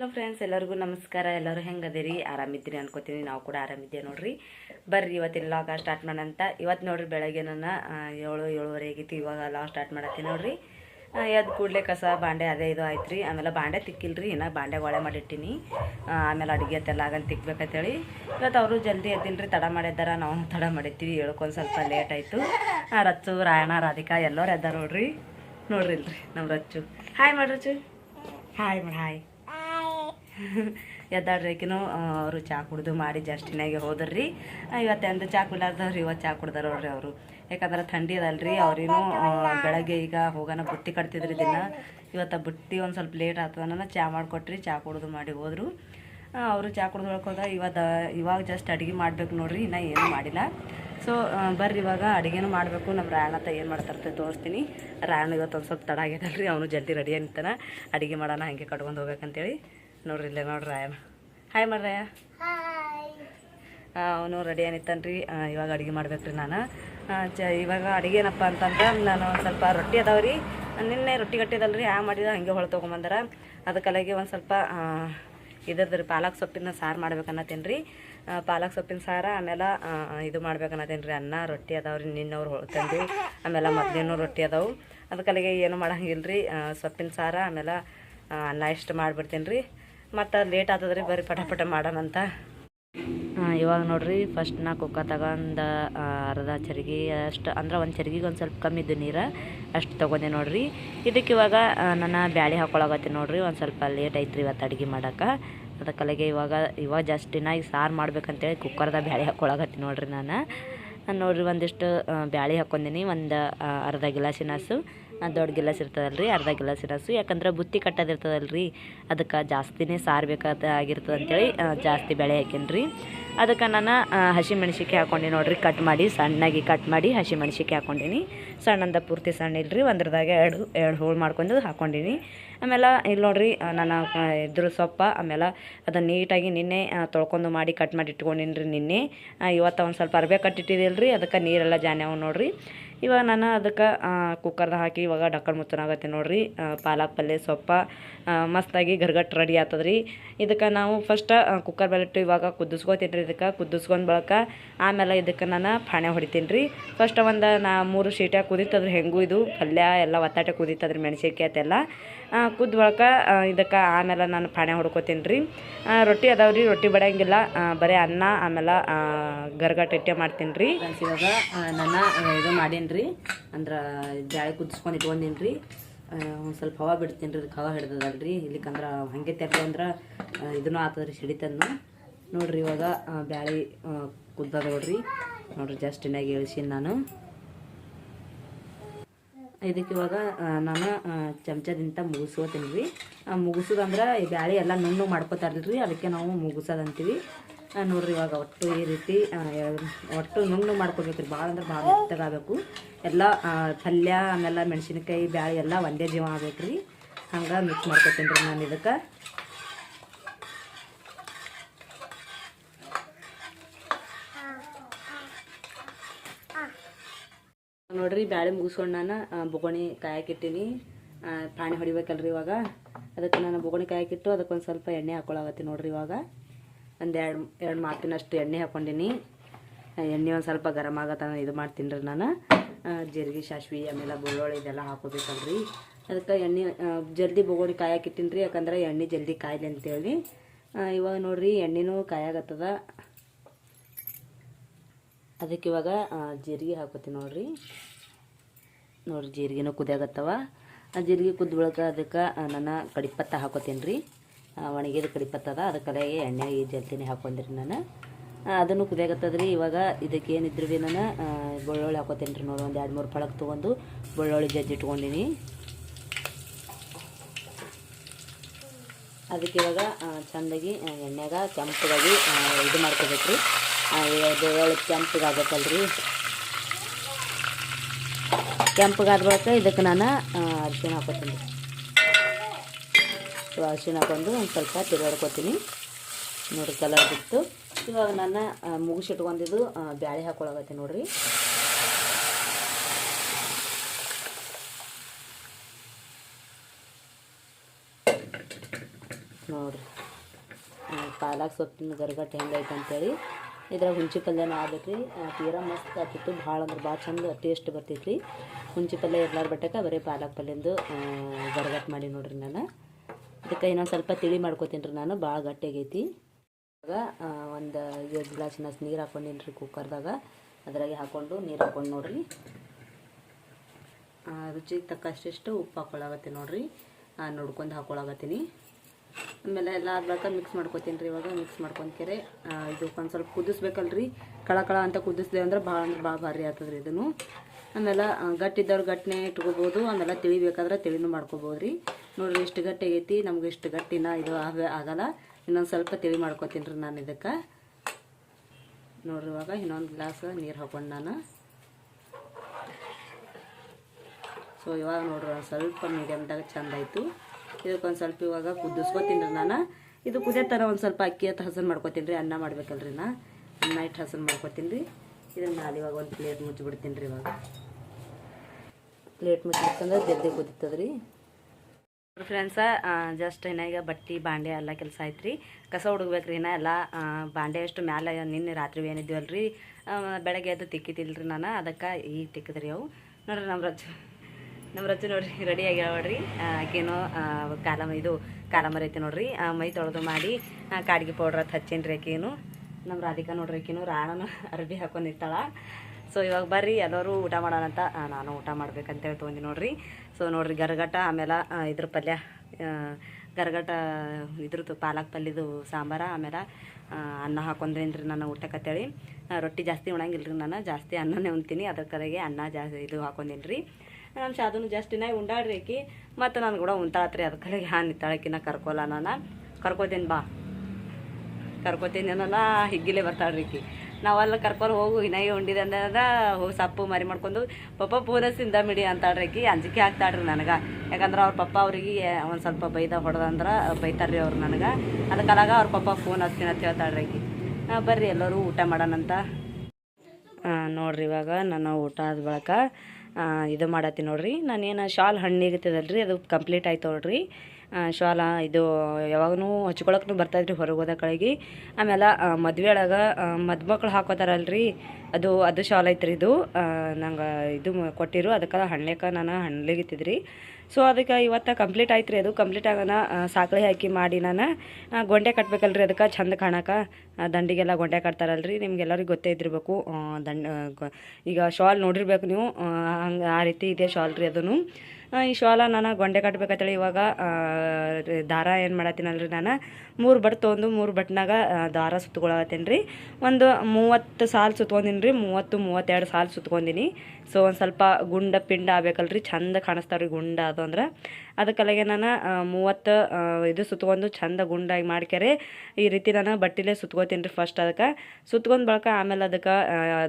Hello friends ಎಲ್ಲರಿಗೂ ನಮಸ್ಕಾರ. ಎಲ್ಲರೂ ಹೆಂಗದಿರಿ? ಆರಾಮಿದ್ದೀರಿ ಅನ್ಕೋತೀನಿ. ನಾವು ಕೂಡ ಆರಾಮಿದ್ದೆ ನೋಡ್ರಿ. ಬರ್ರಿ ಇವತ್ತಿನ ಲಾಗ ಸ್ಟಾರ್ಟ್ ಮಾಡೋಂತ ಇವತ್ತು ನೋಡ್ರಿ ಬೆಳಗ್ಗೆ ನನ್ನ ಏಳು ಏಳುವರೆ ಆಗಿತ್ತು. ಇವಾಗ ಲಾಗ್ ಸ್ಟಾರ್ಟ್ ಮಾಡತ್ತೀನಿ ನೋಡ್ರಿ. ಎದ್ದು ಕೂಡಲೇ ಕಸ ಬಾಂಡೆ ಅದೇ ಇದು ಆಯ್ತು ರೀ ಆಮೇಲೆ ಬಾಂಡೆ ತಿಕ್ಕಿಲ್ರಿ. ಇನ್ನು ಬಾಂಡೆ ಒಳೆ ಮಾಡಿಟ್ಟಿನಿ. ಆಮೇಲೆ ಅಡುಗೆ ಅತ್ತೆಲ್ಲ ಆಗಂತ ತಿಕ್ಬೇಕಂತೇಳಿ. ಇವತ್ತು ಅವರು ಜಲ್ದಿ ಎದ್ದಿಲ್ರಿ ತಡ ಮಾಡಿದ್ದಾರ. ನಾವು ತಡ ಮಾಡಿರ್ತೀವಿ ಹೇಳ್ಕೊಂಡು ಸ್ವಲ್ಪ ಲೇಟ್ ಆಯಿತು. ರಚ್ಚು ರಾಯಣ ರಾಧಿಕಾ ಎಲ್ಲರೂ ಎದ್ದಾರ ನೋಡ್ರಿ. ನೋಡ್ರಿಲ್ರಿ ನಮ್ಮ ರಚ್ಚು. ಹಾಯ್ ಮಾಡ್ರಚ್ಚು. ಹಾಯ್ ಮಾಡಿ ಹಾಯ್ ಎದ್ದಾಡ್ರಿಕಿನೂ ಅವರು ಚಾ ಕುಡ್ದು ಮಾಡಿ ಜಸ್ಟಿನಾಗೆ ಹೋದ್ರಿ. ಇವತ್ತು ಎಂದು ಚಾ ಕುಡ್ಲಾರ್ದವ್ರು, ಇವತ್ತು ಚಾ ಕುಡ್ದಾರ ನೋಡ್ರಿ ಅವರು. ಯಾಕಂದ್ರೆ ಥಂಡಿ ಅದಲ್ರಿ, ಅವ್ರೇನು ಬೆಳಗ್ಗೆ ಈಗ ಹೋಗೋಣ ಬುಟ್ಟಿ ಕಟ್ತಿದ್ರಿ ದಿನ. ಇವತ್ತು ಬುಟ್ಟಿ ಒಂದು ಸ್ವಲ್ಪ ಲೇಟ್ ಆಗ್ತದನ ಚಾ ಮಾಡಿಕೊಟ್ರಿ, ಚಾ ಕುಡ್ದು ಮಾಡಿ ಹೋದರು. ಅವರು ಚಾ ಕುಡ್ದು ಹೋದ, ಇವತ್ತು, ಇವಾಗ ಜಸ್ಟ್ ಅಡುಗೆ ಮಾಡ್ಬೇಕು ನೋಡ್ರಿ, ಇನ್ನೂ ಏನೂ ಮಾಡಿಲ್ಲ. ಸೊ ಬರ್ರಿ ಇವಾಗ, ಅಡುಗೆನೂ ಮಾಡಬೇಕು. ನಮ್ಮ ರಾಯಣತ್ತ ಏನು ಮಾಡ್ತಾರಂತ ತೋರಿಸ್ತೀನಿ. ರಾಯಣ ಇವತ್ತು ಒಂದು ಸ್ವಲ್ಪ ತಡ ಆಗ್ಯದಲ್ರಿ ಅವನು ಜಲ್ದಿ ರೆಡಿ ಅಂತಾನೆ ಅಡುಗೆ ಮಾಡೋಣ, ಹಾಗೆ ಕಟ್ಕೊಂಡು ಹೋಗ್ಬೇಕಂತೇಳಿ. ನೋಡ್ರಿ ಇಲ್ಲೇ ನೋಡ್ರಿ ರಾಯಣ ಹಾಯ್ ಮಾಡ್ರಯ್ಯ ಅವನು ರೆಡಿ ಏನಿತ್ತನ್ರಿ? ಇವಾಗ ಅಡುಗೆ ಮಾಡ್ಬೇಕ್ರಿ ನಾನು. ಚ ಇವಾಗ ಅಡುಗೆ ಏನಪ್ಪ ಅಂತಂದ್ರೆ ನಾನು ಒಂದು ಸ್ವಲ್ಪ ರೊಟ್ಟಿ ಅದಾವ್ರಿ. ನಿನ್ನೆ ರೊಟ್ಟಿ ಕಟ್ಟಿದಲ್ರಿ ಆ ಮಾಡಿದ ಹಂಗೆ ಹೊಳ್ ತೊಗೊಂಬಂದಾರ. ಅದಕ್ಕಲಾಗಿ ಒಂದು ಸ್ವಲ್ಪ ಇದ್ರದ್ದು ರೀ ಪಾಲಕ್ ಸೊಪ್ಪಿನ ಸಾರು ಮಾಡ್ಬೇಕನ್ನತ್ತೇನು ರೀ ಪಾಲಕ್ ಸೊಪ್ಪಿನ ಸಾರ ಆಮೇಲೆ ಇದು ಮಾಡ್ಬೇಕನ್ನತ್ತೇನು ರೀ ಅನ್ನ ರೊಟ್ಟಿ ಅದಾವ್ರಿ ನಿನ್ನವ್ರು ಹೊಳ್ತಂದು ಆಮೇಲೆ ಮೊದಲಿನೂ ರೊಟ್ಟಿ ಅದಾವು. ಅದಕ್ಕಲ್ಲಿಗೆ ಏನು ಮಾಡೋಂಗಿಲ್ಲ ರೀ ಸೊಪ್ಪಿನ ಸಾರ ಆಮೇಲೆ ಅನ್ನ ಇಷ್ಟು ಮಾಡಿಬಿಡ್ತೀನಿ ರೀ ಮತ್ತು ಲೇಟ್ ಆತದ್ರಿ, ಬರೀ ಪಟ ಪಟ ಮಾಡೋಣಂತ ಇವಾಗ ನೋಡ್ರಿ ಫಸ್ಟ್ ನಾ ಕುಕ್ಕ ತಗೊಂಡ ಅರ್ಧ ಚರ್ಗಿ, ಅಷ್ಟು, ಅಂದ್ರೆ ಒಂದು ಚರ್ಗಿಗೆ ಒಂದು ಸ್ವಲ್ಪ ಕಮ್ಮಿ ಇದ್ದು ನೀರು ಅಷ್ಟು ತೊಗೊಂಡೆ ನೋಡ್ರಿ. ಇದಕ್ಕೆ ಇವಾಗ ನನ್ನ ಬ್ಯಾಳೆ ಹಾಕೊಳಗತ್ತೆ ನೋಡ್ರಿ, ಒಂದು ಸ್ವಲ್ಪ ಲೇಟ್ ಐತ್ರಿ ಇವತ್ತು ಅಡುಗೆ ಮಾಡೋಕೆ. ಅದಕ್ಕಲ್ಲಿಗೆ ಇವಾಗ ಇವಾಗ ಜಸ್ಟ್ ಇನ್ನ ಈಗ ಸಾರು ಮಾಡ್ಬೇಕಂತೇಳಿ ಕುಕ್ಕರ್ದಾಗ ಬ್ಯಾಳೆ ಹಾಕೊಳಗತ್ತೆ ನೋಡ್ರಿ ನಾನು. ನೋಡ್ರಿ ಒಂದಿಷ್ಟು ಬ್ಯಾಳಿ ಹಾಕ್ಕೊಂಡೀನಿ ಒಂದು ಅರ್ಧ ಗಿಲಾಸಿನಸು. ದೊಡ್ಡ ಗಿಲಾಸ್ ಇರ್ತದಲ್ರಿ, ಅರ್ಧ ಗಿಲಾಸ್ ಇರಸು ಯಾಕಂದ್ರೆ ಬುತ್ತಿ ಕಟ್ಟೋದಿರ್ತದಲ್ರಿ ಅದಕ್ಕೆ ಜಾಸ್ತಿನೇ ಸಾರು ಬೇಕಾದ ಆಗಿರ್ತದೆ ಅಂತೇಳಿ ಜಾಸ್ತಿ ಬೆಳೆ ಹಾಕೇನ್ರಿ. ಅದಕ್ಕೆ ನಾನು ಹಸಿ ಮೆಣಸಿನ್ಕಾಯಿ ಹಾಕ್ಕೊಂಡಿ ನೋಡ್ರಿ ಕಟ್ ಮಾಡಿ, ಸಣ್ಣಗೆ ಕಟ್ ಮಾಡಿ ಹಸಿ ಮೆಣಸಿನ್ಕಾಯಿ ಹಾಕೊಂಡಿನಿ. ಸಣ್ಣಂದ ಪೂರ್ತಿ ಸಣ್ಣ ಇಲ್ರಿ, ಒಂದ್ರದಾಗ ಎರಡು ಎರಡು ಹೋಳು ಮಾಡ್ಕೊಂಡು ಹಾಕೊಂಡಿನಿ. ಆಮೇಲೆ ಇಲ್ಲಿ ನೋಡ್ರಿ ನಾನು ಇದ್ರ ಸೊಪ್ಪ, ಆಮೇಲೆ ಅದನ್ನು ನೀಟಾಗಿ ನಿನ್ನೆ ತೊಳ್ಕೊಂಡು ಮಾಡಿ ಕಟ್ ಮಾಡಿ ಇಟ್ಕೊಂಡಿನಿ ರೀ ನಿನ್ನೆ ಇವತ್ತು ಒಂದು ಸ್ವಲ್ಪ ಅರ್ಬೆ ಕಟ್ಟಿಟ್ಟಿದ್ದಿಲ್ಲ ರೀ ಅದಕ್ಕೆ ನೀರೆಲ್ಲ ಜಾನ್ಯಾವ ನೋಡ್ರಿ. ಇವಾಗ ನಾನು ಅದಕ್ಕೆ ಕುಕ್ಕರ್ದಾಗ ಹಾಕಿ ಇವಾಗ ಡಕ್ಕಲ್ ಮುಚ್ಚನಾಗತ್ತೆ ನೋಡ್ರಿ. ಪಾಲಕ್ ಪಲ್ಯ ಸೊಪ್ಪ ಮಸ್ತಾಗಿ ಗರ್ಗಟ್ ರೆಡಿ ಆತದ್ರಿ. ಇದಕ್ಕೆ ನಾವು ಫಸ್ಟ್ ಕುಕ್ಕರ್ ಬೆಲೆಟ್ಟು ಇವಾಗ ಕುದಿಸ್ಕೋತೀನಿ ರೀ ಇದಕ್ಕೆ. ಕುದಿಸ್ಕೊಂಡ್ ಬಳಕ ಆಮೇಲೆ ಇದಕ್ಕೆ ನಾನು ಫಾಣೆ ಹೊಡಿತೀನಿ ರೀ ಫಸ್ಟ್ ಒಂದು ನಾ ಮೂರು ಶೀಟ್ಯಾಗ ಕುದೀತದ್ರಿ ಹೆಂಗೂ ಇದು. ಪಲ್ಯ ಎಲ್ಲ ಒತ್ತಾಟೆ ಕುದೀತದ್ರಿ ಮೆಣಸಿನ್ಕಾಯಿ ಅದೆಲ್ಲ. ಕುದ್ದ ಬಳಕ ಇದಕ್ಕೆ ಆಮೇಲೆ ನಾನು ಪಾಣೆ ಹೊಡ್ಕೋತೀನಿ ರೀ ರೊಟ್ಟಿ ಅದಾವ್ರಿ, ರೊಟ್ಟಿ ಬಡಂಗಿಲ್ಲ. ಬರೀ ಅನ್ನ, ಆಮೇಲೆ ಗರ್ಗಟ್ಟೆ ಇಟ್ಟೆ ಮಾಡ್ತೀನಿ ರೀ ಇವಾಗ ನನ್ನ ಇದು ಮಾಡೀನಿ ರೀ ಅಂದ್ರೆ ಜಾಳಿ ಕುದಿಸ್ಕೊಂಡು ಇಟ್ಕೊಂಡೀನಿ ರೀ ಒಂದು ಸ್ವಲ್ಪ ಹವಾ ಬಿಡ್ತೀನಿ ರೀ ಅದಕ್ಕೆ ಹವಾ ರೀ ಇಲ್ಲಿಕಂದ್ರೆ ಹಾಗೆ ತೆಪ್ಪ ಅಂದ್ರೆ ಇದನ್ನು ಆಗ್ತದೆ ರೀ ಸಿಡಿತನ್ನು ನೋಡ್ರಿ ಇವಾಗ ಬ್ಯಾಳಿ ಕುದ್ದ ಕುದ್ದದ ನೋಡ್ರಿ. ನೋಡ್ರಿ, ಜಸ್ಟ್ ಇನ್ನಾಗಿ ಇಳಿಸೀನಿ ನಾನು. ಇದಕ್ಕೆ ಇವಾಗ ನಾನು ಚಮಚದಿಂದ ಮುಗಿಸ್ಕೋತೀನಿ ರೀ ಮುಗಿಸೋದಂದ್ರೆ ಈ ಬ್ಯಾಳೆ ಎಲ್ಲ ನುಣ್ಣು ಮಾಡ್ಕೋತಾರಲ್ರಿ, ಅದಕ್ಕೆ ನಾವು ಮುಗಿಸೋದಂತೀವಿ. ನೋಡ್ರಿ ಇವಾಗ ಒಟ್ಟು ಈ ರೀತಿ ಒಟ್ಟು ನುಣ್ಣು ಮಾಡ್ಕೊಬೇಕು ರೀ ಭಾಳ ಅಂದ್ರೆ ಭಾಳ ಮೆತ್ತಗಾಗಬೇಕು. ಎಲ್ಲ ಪಲ್ಯ, ಆಮೇಲೆ ಮೆಣಸಿನ್ಕಾಯಿ, ಬ್ಯಾಳೆ ಎಲ್ಲ ಒಂದೇ ಜೀವ ಆಗ್ಬೇಕು ರೀ ಹಂಗೆ ಮಿಕ್ಸ್ ಮಾಡ್ಕೋತೀನಿ ರೀ ನಾನು ಇದಕ್ಕೆ. ನೋಡ್ರಿ, ಬ್ಯಾಳೆ ಮುಗಿಸ್ಕೊಂಡು ನಾನು ಬೊಗಣಿ ಕಾಯಕ್ಕಿಟ್ಟೀನಿ. ಪಾಣಿ ಹೊಡಿಬೇಕಲ್ರಿ ಇವಾಗ. ಅದಕ್ಕೆ ನಾನು ಬೊಗಣಿ ಕಾಯಕ್ಕಿಟ್ಟು ಅದಕ್ಕೊಂದು ಸ್ವಲ್ಪ ಎಣ್ಣೆ ಹಾಕೊಳಗತ್ತಿ ನೋಡ್ರಿ ಇವಾಗ. ಒಂದು ಎರಡು ಎರಡು ಮಾತಿನಷ್ಟು ಎಣ್ಣೆ ಹಾಕ್ಕೊಂಡೀನಿ ಎಣ್ಣೆ ಒಂದು ಸ್ವಲ್ಪ ಗರಮ್ ಆಗತ್ತ ಇದು ಮಾಡ್ತೀನಿ ರೀ ನಾನು ಜೀರಿಗೆ ಸಾಸ್ವಿ ಆಮೇಲೆ ಬೆಳ್ಳುಳ್ಳಿ ಇದೆಲ್ಲ ಹಾಕೋಬೇಕಲ್ರಿ. ಅದಕ್ಕೆ ಎಣ್ಣೆ ಜಲ್ದಿ ಬೊಗಣಿ ಕಾಯಕ್ಕಿಟ್ಟಿನಿ ರೀ ಯಾಕಂದ್ರೆ ಎಣ್ಣೆ ಜಲ್ದಿ ಕಾಯಿಲೆ ಅಂತೇಳಿ. ಇವಾಗ ನೋಡ್ರಿ, ಎಣ್ಣೆನೂ ಕಾಯಾಗತ್ತದ. ಅದಕ್ಕೆ ಇವಾಗ ಜೀರಿಗೆ ಹಾಕೋತೀನಿ ನೋಡ್ರಿ. ನೋಡ್ರಿ ಜೀರಿಗೆನೂ ಕುದಿಯಾಗತ್ತವ ಆ ಜೀರಿಗೆ ಕುದ್ದ ಬಳಕ ಅದಕ್ಕೆ ನಾನು ಕಡಿಪತ್ತ ಹಾಕೋತೀನಿ ರೀ ಒಣಗಿದ ಕಡಿಪತ್ತ ಅದ ಅದಕ್ಕೆ ಎಣ್ಣೆ ಜಲ್ತಿನಿ ಹಾಕೊಂಡ್ರಿ ನಾನು. ಅದನ್ನು ಕುದಿಯಾಗತ್ತದ ರೀ ಇವಾಗ ಇದಕ್ಕೆ ಏನಿದ್ರು ಭೀ ನಾನು ಬೆಳ್ಳುಳ್ಳಿ ಹಾಕೋತೀನಿ ರೀ ನೋಡಿ ಒಂದು ಎರಡು ಮೂರು ಫಳಕ್ಕೆ ತೊಗೊಂಡು ಬೆಳ್ಳುಳ್ಳಿ ಜಜ್ಜಿ ಇಟ್ಕೊಂಡಿನಿ. ಅದಕ್ಕೆ ಇವಾಗ ಚೆಂದಾಗಿ ಎಣ್ಣೆಗ ಕೆಂಪಗಾಗಿ ಆ, ಇದು ಮಾಡ್ಕೋಬೇಕು ರೀ ಬೆಳ್ಳುಳ್ಳಿ ಕೆಂಪಗೆ ರೀ ಕೆಂಪಗಾದ ಇದಕ್ಕೆ ನಾನು ಅರಿಶಿಣ ಹಾಕೋತೀನಿ. ಇವಾಗ ಹಾಕೊಂಡು ಒಂದು ಸ್ವಲ್ಪ ತಿರುಗಾಡ್ಕೊತೀನಿ. ನೋಡಿರಿ ಕಲರ್ ಬಿಟ್ಟು ಇವಾಗ ನಾನು ಮುಗಿಸಿಟ್ಕೊಂಡಿದ್ದು ಬ್ಯಾಳಿ ಬ್ಯಾಳೆ ಹಾಕೊಳಗತ್ತೆ ನೋಡಿರಿ. ನೋಡಿರಿ. ಪಾಲಕ್ ಸೊಪ್ಪಿನ ಗರ್ಗಟ್ಟೆ ಹೆಂಗೈತೆ ಅಂತೇಳಿ ಇದ್ರಾಗ ಹುಂಚಿ ಪಲ್ಯನ ಆಗ್ಬೇಕು ರೀ ತೀರಾ ಮಸ್ತ್ ಆಗ್ತಿತ್ತು. ಭಾಳ ಅಂದ್ರೆ ಭಾಳ ಚಂದ ಟೇಸ್ಟ್ ಬರ್ತೈತೆ ರೀ ಹುಂಚಿ ಪಲ್ಯ ಇರ್ಲಾರ ಬಟ್ಟಕ್ಕೆ ಬರೀ ಪಾಲಕ್ ಪಲ್ಯಂದು ಗರ್ಗಟ್ಟು ಮಾಡಿ ನೋಡ್ರಿ ನಾನು. ಅದಕ್ಕೆ ಇನ್ನೊಂದು ಸ್ವಲ್ಪ ತಿಳಿ ಮಾಡ್ಕೊತೀನಿ ರೀ ನಾನು. ಭಾಳ ಗಟ್ಟಿಯಾಗೈತಿ ಇವಾಗ ಒಂದು ಎರಡು ಗ್ಲಾಸಿನಷ್ಟು ನೀರು ಹಾಕೊಂಡಿನಿ ರೀ ಕುಕ್ಕರ್ದಾಗ ಅದರಾಗೆ ಹಾಕ್ಕೊಂಡು ನೀರು ಹಾಕೊಂಡು ನೋಡ್ರಿ. ರುಚಿಗೆ ತಕ್ಕಷ್ಟಿಷ್ಟು ಉಪ್ಪು ಹಾಕ್ಕೊಳಗತ್ತೀನಿ ನೋಡ್ರಿ. ನೋಡ್ಕೊಂಡು ಹಾಕ್ಕೊಳಗತ್ತೀನಿ ಆಮೇಲೆ ಎಲ್ಲ ಆದ್ಬಳಿಕ ಮಿಕ್ಸ್ ಮಾಡ್ಕೊತೀನಿ ರೀ ಇವಾಗ ಮಿಕ್ಸ್ ಮಾಡ್ಕೊಂಡ್ಕೆರೆ ಇದು ಒಂದು ಸ್ವಲ್ಪ ಕುದಿಸ್ಬೇಕಲ್ರಿ. ಕಳ ಕಳ ಅಂತ ಕುದಿಸ್ದೆ ಅಂದ್ರೆ ಭಾಳ ಅಂದ್ರೆ ಭಾಳ ಭಾರಿ ಆಗ್ತದೆ ರೀ ಇದನ್ನು. ಆಮೇಲೆ ಗಟ್ಟಿದ್ದವ್ರು ಗಟ್ಟಿನೇ ಇಟ್ಕೋಬೋದು. ಆಮೇಲೆ ತಿಳಿಬೇಕಾದ್ರೆ ತಿಳಿನೂ ಮಾಡ್ಕೋಬೋದು ರೀ ನೋಡ್ರಿ ಎಷ್ಟು ಗಟ್ಟಿ ಐತಿ, ನಮ್ಗೆ ಇಷ್ಟು ಗಟ್ಟಿನ ಇದು ಆಗ, ಆಗಲ್ಲ. ಇನ್ನೊಂದು ಸ್ವಲ್ಪ ತಿಳಿ ಮಾಡ್ಕೊತೀನಿ ರೀ ನಾನು ಇದಕ್ಕೆ. ನೋಡ್ರಿ ಇವಾಗ ಇನ್ನೊಂದು ಗ್ಲಾಸ್ ನೀರು ಹಾಕೊಂಡು ನಾನು. ಸೊ ಇವಾಗ ನೋಡ್ರಿ ಸ್ವಲ್ಪ ಮೀಡಿಯಮ್ದಾಗ ಚಂದ ಆಯಿತು. ಇದಕ್ಕೊಂದು ಸ್ವಲ್ಪ ಇವಾಗ ಕುದಿಸ್ಕೊತೀನಿ ರೀ ನಾನು. ಇದು ಕುದೇ ಥರ ಒಂದು ಸ್ವಲ್ಪ ಅಕ್ಕಿ ಹತ್ತು ಹಸನ್ ಮಾಡ್ಕೊತೀನಿ ರೀ, ಅನ್ನ ಮಾಡ್ಬೇಕಲ್ರಿ ನಾ. ಅನ್ನ ಇಟ್ಟು ಹಸನ್ ಮಾಡ್ಕೊತೀನಿ ರೀ. ಇದನ್ನ ನಾನು ಇವಾಗ ಒಂದು ಪ್ಲೇಟ್ ಮುಚ್ಚಿಬಿಡ್ತೀನಿ ರೀ ಇವಾಗ. ಪ್ಲೇಟ್ ಮುಚ್ಚಿಬಿಡ್ತಂದ್ರೆ ಜಲ್ದಿ ಕುದೀತದೆ ರೀ. ಫ್ರೆಂಡ್ಸ ಜಸ್ಟ್ ಈಗ ಬಟ್ಟಿ, ಬಾಂಡೆ ಎಲ್ಲ ಕೆಲಸ ಆಯ್ತು ರೀ ಕಸ ಹುಡುಗ್ಬೇಕ್ರಿ ಇನ್ನ ಎಲ್ಲ ಬಾಂಡೆ ಅಷ್ಟು ಮ್ಯಾಲೆ ನಿನ್ನೆ ರಾತ್ರಿ ಏನಿದ್ವಲ್ಲ ರೀ ಬೆಳಗ್ಗೆ ಎದ್ದು ತಿಕ್ಕಿತಿಲ್ರಿ ನಾನು, ಅದಕ್ಕೆ ಈಗ ತಿಕ್ಕಿದ್ರಿ ಅವು. ನೋಡ್ರಿ ನಮ್ಮ ರಚ್ಚು ನಮ್ಮ ರಜೆ ನೋಡ್ರಿ ರೆಡಿ ಆಗ್ಯಾವ ನೋಡ್ರಿ. ಆಕೇನೋ ಕಾಲಮ ಇದು ಕಾಲಮರ ಐತಿ ನೋಡ್ರಿ. ಮೈ ತೊಳೆದು ಮಾಡಿ ಕಾಡಿಗೆ ಪೌಡ್ರ್ ಅದು ಹಚ್ಚೇನ್ರಿ ಆಕೇನು. ನಮ್ಮ ರಾಧಿಕಾ ನೋಡ್ರಿ ಆಕೇನು ರಾಣನು ಅರ್ಬಿ ಹಾಕೊಂಡಿರ್ತಾಳ ಸೊ ಇವಾಗ ಬರ್ರಿ ಎಲ್ಲರೂ ಊಟ ಮಾಡೋಣ ಅಂತ ನಾನು ಊಟ ಮಾಡ್ಬೇಕಂತೇಳಿ ತೊಗೊಂಡಿ ನೋಡ್ರಿ. ಸೊ ನೋಡ್ರಿ ಗರಗಟ ಆಮೇಲೆ ಇದ್ರ ಪಲ್ಯ ಗರಗಟ ಇದ್ರದ್ದು ಪಾಲಕ್ ಪಲ್ಯದು ಸಾಂಬಾರ ಆಮೇಲೆ ಅನ್ನ ಹಾಕೊಂಡ್ರೇನ್ರಿ ನಾನು ಊಟಕ್ಕತ್ತೇಳಿ ಆ, ರೊಟ್ಟಿ ಜಾಸ್ತಿ ಉಣಂಗಿಲ್ಲ ರೀ ನಾನು ಜಾಸ್ತಿ ಅನ್ನನೇ ಉಣ್ತೀನಿ. ಅದ್ರ ಕಡೆಗೆ ಅನ್ನ ಜಾಸ್ತಿ ಇದು ಹಾಕೊಂಡೇನ್ರಿ. ನಮ್ಮ ಶಾದನು ಜಾಸ್ತಿನ ಉಂಡಾಡ್ರಿ ಆಕಿ. ಮತ್ತು ನಾನು ಕೂಡ ಉಂಟಾತ್ರಿ ಅದ್ರ ಕಡೆಗೆ ಹಾನಿ ನಿತ್ತಾಳಕಿನ ಕರ್ಕೊಲ್ಲ ನಾನು. ಕರ್ಕೋತೀನಿ ಬಾ. ಕರ್ಕೋತೀನಿ ಅನ್ನೋಲ್ಲ ಹಿಗ್ಗಿಲೆ ಬರ್ತಾಳ್ರಿ ಈಕಿ ನಾವೆಲ್ಲ ಕರ್ಕೊಂಡು ಹೋಗು. ಹಿನಾಯಿ ಉಂಡಿದೆ ಅಂದ್ರೆ ಹೋಗಿ ಸಪ್ಪು ಮರಿ ಮಾಡ್ಕೊಂಡು ಪಪ್ಪ ಇಂದ ಮಿಡಿ ಅಂತಾಳ್ರಿ ಆಕಿ. ಅಂಜಿಕೆ ಹಾಕ್ತಾಳ್ರಿ ನನಗೆ. ಯಾಕಂದ್ರೆ ಅವ್ರ ಪಪ್ಪ ಅವ್ರಿಗೆ ಒಂದು ಸ್ವಲ್ಪ ಬೈದ ಹೊಡೆದಂದ್ರೆ ಬೈತಾರ್ರಿ ಅವ್ರು ನನಗೆ. ಅದಕ್ಕಲಾಗ ಅವ್ರ ಪಪ್ಪ ಫೋನ್ ಹಚ್ತೀನಿ ಅಂತ ಹೇಳ್ತಾಳ್ರಿ ಆಕಿ. ಬರ್ರಿ ಎಲ್ಲರೂ ಊಟ ಮಾಡೋಣಂತ. ನೋಡ್ರಿ ಇವಾಗ ನಾನು ಊಟ ಆದ ಬಳಿಕ. ಇದು ಮಾಡತ್ತೀನಿ ನೋಡ್ರಿ. ನಾನೇನು ಶಾಲ್ ಹಣ್ಣಿಗತ್ತದಲ್ರಿ ಅದು ಕಂಪ್ಲೀಟ್ ಆಯ್ತು ನೋಡ್ರಿ. ಶಾಲ ಇದು ಯಾವಾಗೂ ಹಚ್ಕೊಳಕ್ಕೂ ರೀ ಹೊರಗೆ ಹೋದ ಕಡೆಗೆ ಆಮೇಲೆ ಮದುವೆ ಒಳಗೆ ಮದ್ಮಕ್ಳು ಹಾಕೋತಾರಲ್ರಿ. ಅದು ಅದು ಶಾಲ್ ಐತ್ರಿ ಇದು. ನಂಗೆ ಇದು ಕೊಟ್ಟಿರು. ಅದಕ್ಕೆ ಹಣ್ಣಕ್ಕೆ ನಾನು ಹಣ್ಲಿಗಿತ್ತಿದ್ರಿ ಸೊ, ಅದಕ್ಕೆ ಇವತ್ತು ಕಂಪ್ಲೀಟ್ ಆಯ್ತು ರೀ ಅದು. ಕಂಪ್ಲೀಟ್ ಆಗೋಣ ಸಾಕಳೆ ಹಾಕಿ ಮಾಡಿ ನಾನು ಗೊಂಡೆ ಕಟ್ಬೇಕಲ್ರಿ ಅದಕ್ಕೆ ಚಂದ ಕಾಣಕ್ಕೆ ದಂಡಿಗೆಲ್ಲ ಗೊಂಡೆ ಕಟ್ತಾರಲ್ರಿ. ನಿಮ್ಗೆಲ್ಲರಿಗೂ ಗೊತ್ತೇ ಇದ್ದಿರಬೇಕು. ದಂಡ ಈಗ ಶಾಲ್ ನೋಡಿರ್ಬೇಕು ನೀವು. ಹಂಗೆ ಆ ರೀತಿ ಇದೆ ಶಾಲ್ ರೀ ಅದನ್ನು ಈ ಶಾಲ ನಾನು ಗೊಂಡೆ ಕಟ್ಬೇಕಂತೇಳಿ ಇವಾಗ ದಾರ ಏನು ಮಾಡತ್ತೀನಲ್ರಿ ನಾನು? ಮೂರು ಬಟ್ ತೊಗೊಂಡು ಮೂರು ಬಟ್ನಾಗ ದಾರ ಸುತ್ಕೊಳತ್ತೀನಿ ರೀ ಒಂದು ಮೂವತ್ತು ಸಾಲು ಸುತ್ಕೊಂಡಿನಿ ರೀ ಮೂವತ್ತು, ಮೂವತ್ತೆರಡು ಸಾಲು ಸುತ್ಕೊಂಡಿನಿ ಸೊ ಒಂದು ಸ್ವಲ್ಪ ಗುಂಡ ಪಿಂಡ ಆಗ್ಬೇಕಲ್ರಿ, ಚಂದ ಕಾಣಿಸ್ತಾವ್ರಿ ಗುಂಡ ಅದು ಅಂದ್ರೆ. ಅದಕ್ಕಲ್ಲಿಗೆ ನಾನು ಮೂವತ್ತು ಇದು ಸುತ್ಕೊಂಡು ಚಂದ ಗುಂಡಾಗಿ ಮಾಡ್ಕ್ಯಾರೆ. ಈ ರೀತಿ ನಾನು ಬಟ್ಟಿಲೇ ಸುತ್ಕೋತೀನಿ ರೀ ಫಸ್ಟ್ ಅದಕ್ಕೆ. ಸುತ್ಕೊಂಡು ಬಳಕ ಆಮೇಲೆ ಅದಕ್ಕೆ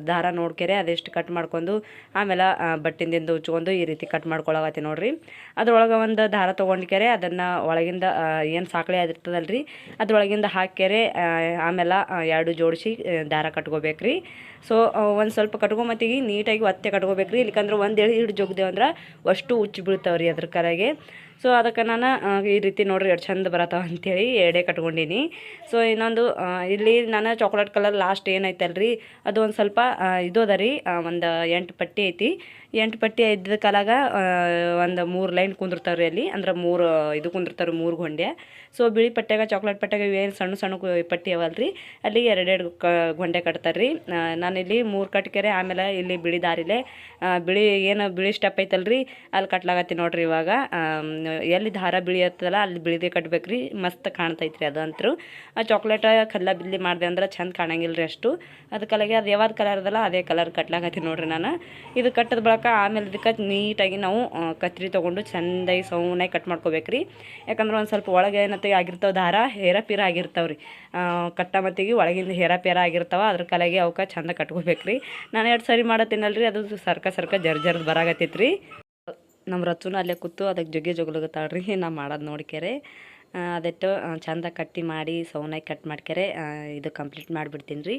ದಾರ ನೋಡ್ಕ್ಯಾರೆ. ಅದೆಷ್ಟು ಕಟ್ ಮಾಡ್ಕೊಂಡು ಆಮೇಲೆ ಬಟ್ಟಿನಿಂದ ಉಚ್ಕೊಂಡು ಈ ರೀತಿ ಕಟ್ ಮಾಡ್ಕೊಳಗತ್ತಿ ನೋಡ್ರಿ. ಅದ್ರೊಳಗೆ ಒಂದು ದಾರ ತೊಗೊಂಡ್ಕ್ಯಾರೆ. ಅದನ್ನು ಒಳಗಿಂದ ಏನು ಸಾಕಳೆ ಅದಿರ್ತದಲ್ರಿ ಅದ್ರೊಳಗಿಂದ ಹಾಕ್ಯಾರೆ ಆಮೇಲೆ ಎರಡು ಜೋಡಿಸಿ ದಾರ ಕಟ್ಕೋಬೇಕ್ರಿ. ಸೊ ಒಂದು ಸ್ವಲ್ಪ ಕಟ್ಕೊಂಬತ್ತಿಗೆ, ನೀಟಾಗಿ ಒತ್ತೆ ಕಟ್ಕೋಬೇಕ್ರಿ. ಇಲ್ಲಿಕಂದ್ರೆ ಒಂದು ಎಳೆ ಹಿಡ್ದು ಜೋಗ್ದೇವು ಅಂದ್ರೆ ಅಷ್ಟು ಉಚ್ಚಿ ಬೀಳ್ತಾವ್ರಿ ಅದ್ರ ಕರೆಗೆ ಸೊ ಅದಕ್ಕೆ ನಾನು ಈ ರೀತಿ ನೋಡ್ರಿ ಎಷ್ಟು ಚಂದ ಬರತ್ತಾವ ಅಂಥೇಳಿ ಎಡೆ ಕಟ್ಕೊಂಡೀನಿ. ಸೊ ಇನ್ನೊಂದು ಇಲ್ಲಿ ನಾನು ಚಾಕ್ಲೇಟ್ ಕಲರ್ ಲಾಸ್ಟ್ ಏನೈತಲ್ರಿ? ಅದು ಒಂದು ಸ್ವಲ್ಪ ಇದು ಅದ ರೀ ಒಂದು ಎಂಟು ಪಟ್ಟಿ ಐತಿ. ಎಂಟು ಪಟ್ಟಿ ಇದ್ದ ಕಾಲಾಗ ಒಂದು ಮೂರು ಲೈನ್ ಕುಂದಿರ್ತಾವ್ರಿ ಅಲ್ಲಿ. ಅಂದ್ರೆ ಮೂರು, ಇದು ಕುಂದಿರ್ತಾರೆ ಮೂರು ಗೊಂಡೆ ಸೊ ಬಿಳಿ ಪಟ್ಟೆಗ ಚಾಕ್ಲೇಟ್ ಪಟ್ಟೆಗ ಏನು ಸಣ್ಣ ಸಣ್ಣ ಪಟ್ಟಿ ಅವಲ್ರಿ. ಅಲ್ಲಿ ಎರಡೆರಡು ಕ ಗೊಂಡೆ ಕಟ್ತಾರೆ ರೀ ನಾನಿಲ್ಲಿ ಮೂರು ಕಟ್ಕೆರೆ ಆಮೇಲೆ ಇಲ್ಲಿ ಬಿಳಿ ದಾರಿಲೆ. ಬಿಳಿ ಏನು ಬಿಳಿ ಸ್ಟೆಪ್ ಐತಲ್ರಿ, ಅಲ್ಲಿ ಕಟ್ಲಾಗತ್ತಿ ನೋಡ್ರಿ ಇವಾಗ. ಎಲ್ಲಿ ದಾರ ಬಿಳಿ ಇರ್ತದಲ್ಲ, ಅಲ್ಲಿ ಬಿಳಿದೇ ಕಟ್ಬೇಕ್ರಿ. ಮಸ್ತ್ ಕಾಣ್ತೈತ್ರಿ ಅದು ಆ ಚಾಕ್ಲೇಟ ಕಲ್ಲ ಬಿಲ್ಲಿ ಮಾಡಿದೆ ಅಂದ್ರೆ ಚಂದ ಕಾಣಂಗಿಲ್ಲ ರೀ ಅಷ್ಟು ಅದಕ್ಕಲಾಗೆ ಅದು ಯಾವ್ದು ಕಲರ್ ಅದಲ್ಲ, ಅದೇ ಕಲರ್ ಕಟ್ಲಾಗತ್ತಿ ನೋಡ್ರಿ ನಾನು. ಇದು ಕಟ್ಟದ ಬಳಕ ಆಮೇಲೆ ಅದಕ್ಕೆ ನೀಟಾಗಿ ನಾವು ಕತ್ರಿ ತೊಗೊಂಡು ಚೆಂದಾಗಿ ಸೌನಾಗಿ ಕಟ್ ಮಾಡ್ಕೋಬೇಕ್ರಿ. ಯಾಕಂದ್ರೆ ಒಂದು ಸ್ವಲ್ಪ ಒಳಗೆ ಏನತ್ತೆ ಆಗಿರ್ತಾವೆ ದಾರ, ಹೇರ ಪೀರ ಆಗಿರ್ತಾವೆ ರೀ. ಕಟ್ಟ ಮತ್ತಿಗೆ ಒಳಗಿಂದ ಹೇರ ಪೇರ ಆಗಿರ್ತಾವ, ಅದ್ರ ಕಲೆಗೆ ಅವಕ್ಕೆ ಚಂದ ಕಟ್ಕೋಬೇಕ್ರಿ. ನಾನು ಎರಡು ಸರಿ ಮಾಡತ್ತೀನಲ್ರಿ, ಅದು ಸರ್ಕ ಸರ್ಕ ಜರ್ ಜರ್ದ್ ಬರಾಗತ್ತೈತೆ ರೀ ನಮ್ಮ ರಚುನ ಅಲ್ಲೇ ಕೂತು ಅದಕ್ಕೆ ಜೊಗೆ ಜೊಗಲಗತ್ತಾಳ್ರಿ ನಾ ಮಾಡೋದು ನೋಡ್ಕ್ಯಾರೆ ಅದಟ್ಟು ಚಂದ ಕಟ್ಟಿ ಮಾಡಿ ಸೌನಾಗಿ ಕಟ್ ಮಾಡ್ಕ್ಯಾರೆ ಇದು ಕಂಪ್ಲೀಟ್ ಮಾಡಿಬಿಡ್ತೀನಿ ರೀ.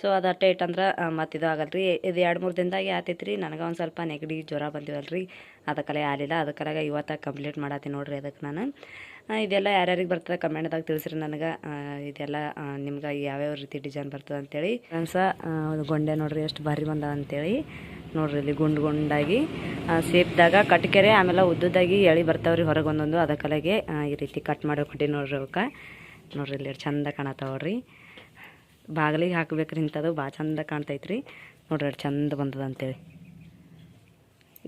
ಸೊ ಅದು ಅಟ್ಟೆ ಇಟ್ಟಂದ್ರೆ ಮತ್ತು ಇದು ಆಗಲ್ಲ ರೀ ಇದು ಎರಡು ಮೂರು ದಿನದಾಗೆ ಆತೈತೆ ರೀ ನನಗೆ ಒಂದು ಸ್ವಲ್ಪ ನೆಗಡಿ ಜ್ವರ ಬಂದಿವಲ್ಲ ರೀ ಅದಕ್ಕೆಲ್ಲ ಯಾರಿಲ್ಲ ಅದಕ್ಕೆಲ್ಲ ಇವತ್ತು ಕಂಪ್ಲೀಟ್ ಮಾಡತ್ತೀನಿ ನೋಡಿರಿ ಅದಕ್ಕೆ ನಾನು. ಇದೆಲ್ಲ ಯಾರ್ಯಾರಿಗೆ ಬರ್ತದೆ ಕಮೆಂಟ್ದಾಗ ತಿಳಿಸ್ರಿ ನನಗೆ. ಇದೆಲ್ಲ ನಿಮ್ಗೆ ಯಾವ್ಯಾವ ರೀತಿ ಡಿಸೈನ್ ಬರ್ತದೆ ಅಂತೇಳಿ ಫ್ರೆಂಡ್ಸ ಗೊಂಡೆ ನೋಡಿರಿ, ಎಷ್ಟು ಭಾರಿ ಬಂದ ಅಂತೇಳಿ ನೋಡ್ರಿ ಇಲ್ಲಿ ಗುಂಡು ಗುಂಡಾಗಿ ಸೇಪ್ದಾಗ ಕಟ್ಕೆರೆ ಆಮೇಲೆ ಉದ್ದುದಾಗಿ ಎಳಿ ಬರ್ತಾವ್ರಿ ಹೊರಗೆ ಒಂದೊಂದು ಅದಕ್ಕಲಾಗೆ ಈ ರೀತಿ ಕಟ್ ಮಾಡಿ ನೋಡ್ರಿ ಅವಕ್ಕೆ. ನೋಡ್ರಿ ಇಲ್ಲಿ ಚಂದ ಕಾಣತ್ತಾವ್ರಿ ಬಾಗಿಲಿಗೆ ಹಾಕ್ಬೇಕ್ರಿ ಇಂಥದ್ದು ಭಾಳ ಚಂದ ಕಾಣ್ತೈತ್ರಿ. ನೋಡ್ರಿ ಎಷ್ಟು ಚಂದ ಬಂದದ ಅಂತೇಳಿ.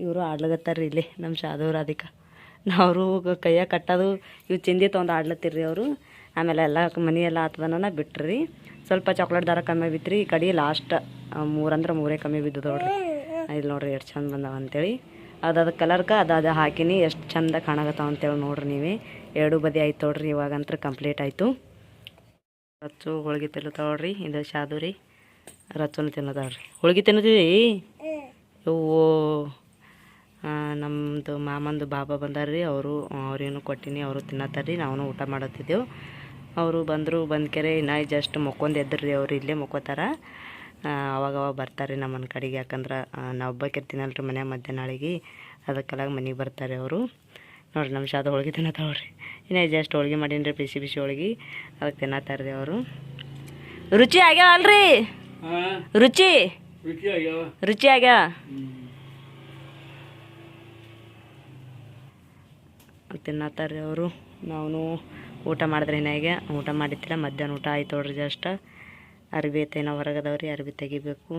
ಇವರು ಆಡ್ಲಗತ್ತಾರ್ರಿ ಇಲ್ಲಿ ನಮ್ಮ ಶಾದವ್ರು ಅದಕ್ಕೆ ನಾವು ಕೈಯಾಗ ಕಟ್ಟೋದು, ಇವು ಚಿಂದಿ ತೊಗೊಂಡು ಆಡ್ಲತ್ತಿರ್ರಿ ಅವರು. ಆಮೇಲೆ ಎಲ್ಲ ಮನಿ ಎಲ್ಲ ಆತದನ ಬಿಟ್ರಿ. ಸ್ವಲ್ಪ ಚಾಕ್ಲೇಟ್ ದಾರ ಕಮ್ಮಿ ಬಿತ್ರಿ, ಈ ಕಡೆ ಲಾಸ್ಟ್ ಮೂರಂದ್ರೆ ಮೂರೇ ಕಮ್ಮಿ ಬಿದ್ದದ ನೋಡ್ರಿ. ಇಲ್ಲಿ ನೋಡ್ರಿ ಎಷ್ಟು ಚಂದ ಬಂದಾವ ಅಂತೇಳಿ. ಅದು ಅದು ಕಲರ್ಗೆ ಅದು ಅದು ಹಾಕಿನಿ ಎಷ್ಟು ಚಂದ ಕಾಣಾಗತ್ತಾವ ಅಂತೇಳಿ ನೋಡ್ರಿ ನೀವೇ. ಎರಡು ಬದಿ ಆಯ್ತು ನೋಡ್ರಿ ಇವಾಗಂತ್ರ ಕಂಪ್ಲೀಟ್ ಆಯಿತು. ರಚ್ಚು ಹೋಳಿಗೆ ತಿನ್ನುತ್ತಾವ್ರಿ ಇದು ಶಾದು ರೀ ರಚ್ಚುನು ತಿನ್ನತಾವ್ರಿ ಹೋಳಿಗೆ ತಿನ್ನತೀವಿ ಇವು ನಮ್ಮದು ಮಾಮಂದು ಬಾಬಾ ಬಂದಾರ್ರಿ ಅವರು ಅವ್ರೇನು ಕೊಟ್ಟಿನಿ ಅವರು ತಿನ್ನತ್ತಾರ್ರಿ ನಾವು ಊಟ ಮಾಡತ್ತಿದ್ದೆವು. ಅವರು ಬಂದರು ಬಂದ್ಕೆರೆ ಇನ್ನ ಜಸ್ಟ್ ಮಕ್ಕೊಂದು ಎದ್ರಿ ಅವ್ರು ಇಲ್ಲೇ ಮಕ್ಕೋತಾರ. ಅವಾಗ ಅವಾಗ ಬರ್ತಾರೆ ರೀ ಮನೆ ಕಡೆಗೆ. ಯಾಕಂದ್ರೆ ನಾವು ಒಬ್ಬಕ್ಕಿರ್ತೀನಲ್ಲ ರೀ ಮನೆ ಮಧ್ಯಾಹ್ನಳಿಗೆ. ಅದಕ್ಕೆಲ್ಲ ಮನೆಗೆ ಬರ್ತಾರೆ ಅವರು. ನೋಡ್ರಿ ನಮ್ಮ ಶಾದ ಹೋಳ್ಗೆ ತಿನ್ನತ್ತಾವ್ರಿ ಇನ್ನೇ ಜಸ್ಟ್ ಹೋಳಿಗೆ ಮಾಡೀನಿ ರೀ ಬಿಸಿ ಬಿಸಿ ಹೋಳಿಗೆ. ಅದಕ್ಕೆ ತಿನ್ನತ್ತಾರ್ರಿ ಅವರು. ರುಚಿ ಆಗ್ಯಾವ ಅಲ್ರಿ ರುಚಿ? ರುಚಿ ಆಗ್ಯಾವ. ರುಚಿ ರೀ ತಿನ್ನತ್ತಾರ್ರಿ ಅವರು. ನಾವು ಊಟ ಮಾಡಿದ್ರೆ ಏನಾಗೆ ಊಟ ಮಾಡಿದ್ದಿಲ್ಲ ಮಧ್ಯಾಹ್ನ ಊಟ ಆಯ್ತು ನೋಡ್ರಿ ಜಸ್ಟ್. ಅರ್ಬಿ ಐತೆ ನಾವು ಹೊರಗದವ್ರಿ ಅರ್ಬಿ ತೆಗಿಬೇಕು.